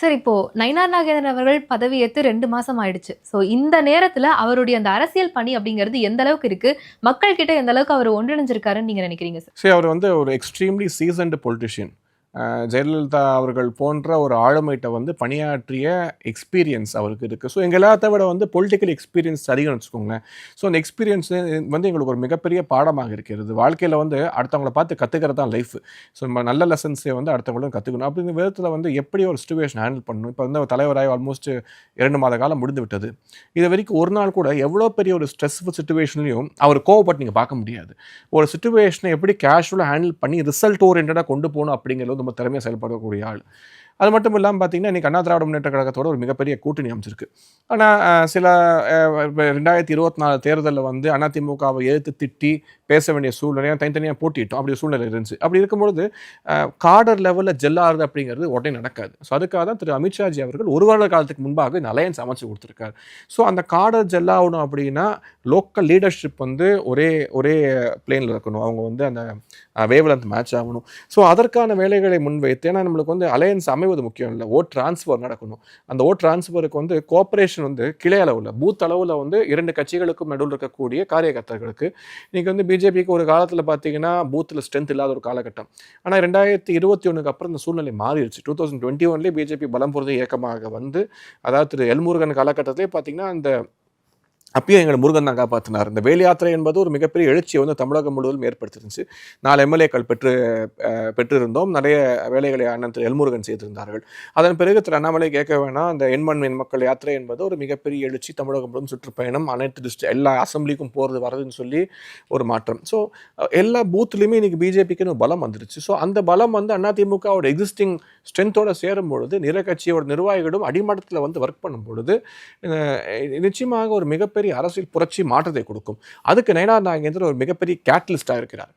Sir இப்போ நயினார் நாகேந்திரன் அவர்கள் பதவியேற்று ரெண்டு மாசம் ஆயிடுச்சு. ஸோ இந்த நேரத்துல அவருடைய அந்த அரசியல் பணி அப்படிங்கிறது எந்த அளவுக்கு இருக்கு? மக்கள் கிட்ட எந்த அளவுக்கு அவர் ஒன்றிணைஞ்சிருக்காருன்னு நீங்க நினைக்கிறீங்க சார்? சரி அவர் வந்து ஒரு எக்ஸ்ட்ரீம்லி சீசன்டு பொலிட்டிஷியன் ஜெயலலிதா அவர்கள் போன்ற ஒரு ஆளுமைகிட்ட வந்து பணியாற்றிய எக்ஸ்பீரியன்ஸ் அவருக்கு இருக்குது ஸோ எங்கள் எல்லாத்த விட வந்து பொலிட்டிக்கல் எக்ஸ்பீரியன்ஸ் அதிகம்னு வச்சுக்கோங்களேன். ஸோ அந்த எக்ஸ்பீரியன்ஸ் வந்து எங்களுக்கு ஒரு மிகப்பெரிய பாடமாக இருக்கிறது. வாழ்க்கையில் வந்து அடுத்தவங்கள பார்த்து கற்றுக்கிறது தான் லைஃப் ஸோ நம்ம நல்ல லெசன்ஸை வந்து அடுத்தவங்களும் கற்றுக்கணும் அப்படிங்கிற விதத்தில் வந்து எப்படி ஒரு சுச்சுவேஷன் ஹேண்டில் பண்ணணும்? இப்போ வந்து தலைவராக ஆல்மோஸ்ட் இரண்டு மாத காலம் முடிந்து விட்டது. இது வரைக்கும் ஒரு நாள் கூட எவ்வளோ பெரிய ஒரு ஸ்ட்ரெஸ்ஃபுல் சுச்சுவேஷன்லையும் அவர் கோவப்பட்டு நீங்கள் பார்க்க முடியாது. ஒரு சுச்சுவேஷனை எப்படி கேஷுவலாக ஹேண்டில் பண்ணி ரிசல்ட் ஓரியன்டாக கொண்டு போகணும் அப்படிங்கிறது ரொம்ப திறமையாக செயல்படக்கூடிய ஆள். அது மட்டும் இல்லாமல் பார்த்தீங்கன்னா இன்றைக்கி அண்ணா திராவிட முன்னேற்ற கழகத்தோட ஒரு மிகப்பெரிய கூட்டணி அமைச்சிருக்கு ஆனால் சில ரெண்டாயிரத்தி இருபத்தி நாலு தேர்தலில் வந்து அதிமுகவை எழுத்து திட்டி பேச வேண்டிய சூழ்நிலையாக தனித்தனியாக போட்டிட்டோம். அப்படி சூழ்நிலை இருந்துச்சு. அப்படி இருக்கும்பொழுது காடர் லெவலில் ஜெல்லாருது அப்படிங்கிறது உடனே நடக்காது. ஸோ அதுக்காக தான் திரு அமித்ஷாஜி அவர்கள் ஒரு வருட காலத்துக்கு முன்பாக இந்த அலையன்ஸ் அமைச்சு கொடுத்துருக்காரு. ஸோ அந்த காடர் ஜெல்லாகணும் அப்படின்னா லோக்கல் லீடர்ஷிப் வந்து ஒரே ஒரே பிளேனில் இருக்கணும். அவங்க வந்து அந்த வேவலந்த் மேட்ச் ஆகணும். ஸோ அதற்கான வேலைகளை முன்வைத்து ஏன்னா நம்மளுக்கு வந்து அலையன்ஸ் அமைவது முக்கியம் இல்லை. ஓட் ட்ரான்ஸ்ஃபர் நடக்கணும். அந்த ஓட் ட்ரான்ஸ்ஃபருக்கு வந்து கோஆப்ரேஷன் வந்து கிளை அளவில் பூத் அளவில் வந்து இரண்டு கட்சிகளுக்கும் நடுவில் இருக்கக்கூடிய காரியகர்த்தர்களுக்கு இன்றைக்கி வந்து பிஜேபிக்கு ஒரு காலத்தில் பார்த்தீங்கன்னா பூத்தில் ஸ்ட்ரென்த் இல்லாத ஒரு காலகட்டம். ஆனால் ரெண்டாயிரத்தி இருபத்தி ஒன்றுக்கு அப்புறம் இந்த சூழ்நிலை மாறிடுச்சு. டூ தௌசண்ட் டுவெண்ட்டி ஒன்லேயே பிஜேபி பலம் பொருந்த இயக்கமாக வந்து அதாவது திரு எல்முருகன் காலகட்டத்திலே பார்த்தீங்கன்னா அந்த அப்பயும் எங்களை முருகன் தான் காப்பாற்றினார் இந்த வேல் யாத்திரை என்பது ஒரு மிகப்பெரிய எழுச்சியை வந்து தமிழகம் முழுவதும் ஏற்படுத்திருந்துச்சு நாலு எம்எல்ஏக்கள் பெற்று பெற்றிருந்தோம். நிறைய வேலைகளை அண்ணன் திரு எல்முருகன் செய்திருந்தார்கள். அதன் பிறகு திரு அண்ணாமலை கேட்க வேணாம் அந்த எண்மண் எண் மக்கள் யாத்திரை என்பது ஒரு மிகப்பெரிய எழுச்சி தமிழகம் முழுவதும் சுற்றுப்பயணம். அனைத்து டிஸ்ட்ரிக் எல்லா அசம்பிளிக்கும் போகிறது வரதுன்னு சொல்லி ஒரு மாற்றம். ஸோ எல்லா பூத்துலையுமே இன்னைக்கு பிஜேபிக்குன்னு பலம் வந்துருச்சு. ஸோ அந்த பலம் வந்து அதிமுகவோட எக்ஸிஸ்டிங் ஸ்ட்ரென்த்தோட சேரும் பொழுது நிற கட்சியோட நிர்வாகிகளும் அடிமட்டத்தில் வந்து ஒர்க் பண்ணும் பொழுது நிச்சயமாக ஒரு மிகப்பெரிய அரசியல் புரட்சி மாற்றத்தை கொடுக்கும். அதுக்கு நயனார் நாகேந்திரன் ஒரு மிகப்பெரிய கேட்டலிஸ்டாக இருக்கிறார்.